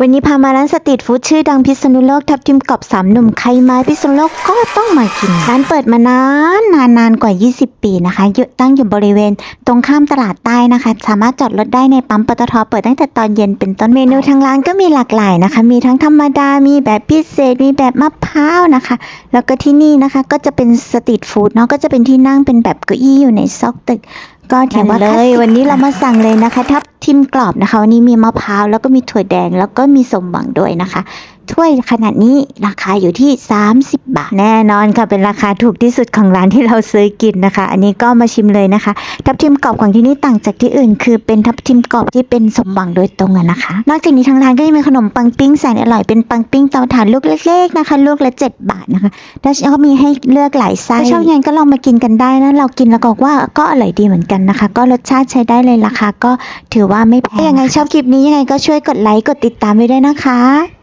วันนี้พามาร้านสตรีทฟู้ดชื่อดังพิษณุโลกทับทิมกรอบสามหนุ่มใครมาพิษณุโลกก็ต้องมากิน ร้านเปิดมานานนานนานกว่า 20 ปีนะคะอยู่ตั้งอยู่บริเวณตรงข้ามตลาดใต้นะคะ สามารถจอดรถได้ในปั๊มปตทเปิดตั้งแต่ตอนเย็นเป็นต้นเมนูทางร้านก็มีหลากหลายนะคะ มีทั้งธรรมดา มีแบบพิเศษ มีแบบมะพร้าวนะคะ แล้วก็ที่นี่นะคะก็จะเป็นสตรีทฟู้ดเนาะก็จะเป็นที่นั่งเป็นแบบเก้าอี้อยู่ในซอกตึก ก็ถือว่าเลย วันนี้เรามาสั่งเลยนะคะทับ ทิมกรอบนะคะ วันนี้มีมะพร้าวแล้วก็มีถั่วแดงแล้วก็มีสมหวังด้วยนะคะถ้วยขนาดนี้ราคาอยู่ที่ 30 บาท แน่นอนค่ะ เป็นราคาถูกที่สุดของร้านที่เราซื้อกินนะคะ อันนี้ก็มาชิมเลยนะคะ ทับทิมกรอบของที่นี่ต่างจากที่อื่น คือเป็นทับทิมกรอบที่เป็นสมหวังโดยตรงอะนะคะ นอกจากนี้ทางร้านก็ยังมีขนมปังปิ้งแสนอร่อยเป็นปังปิ้งเตาถ่านลูกเล็กๆนะคะ ลูกละ 7 บาทนะคะแล้วเขามีให้เลือกหลายไส้ถ้าชอบยังก็ลองมากินกันได้นะเรากินแล้วก็บอกว่าก็อร่อยดีเหมือนกันนะคะ ก็รสชาติใช้ได้เลยราคาก็ถือว่าไม่แพงยังไงชอบคลิปนี้ยังไงก็ช่วยกดไลค์กดติดตามไว้ด้วยนะคะ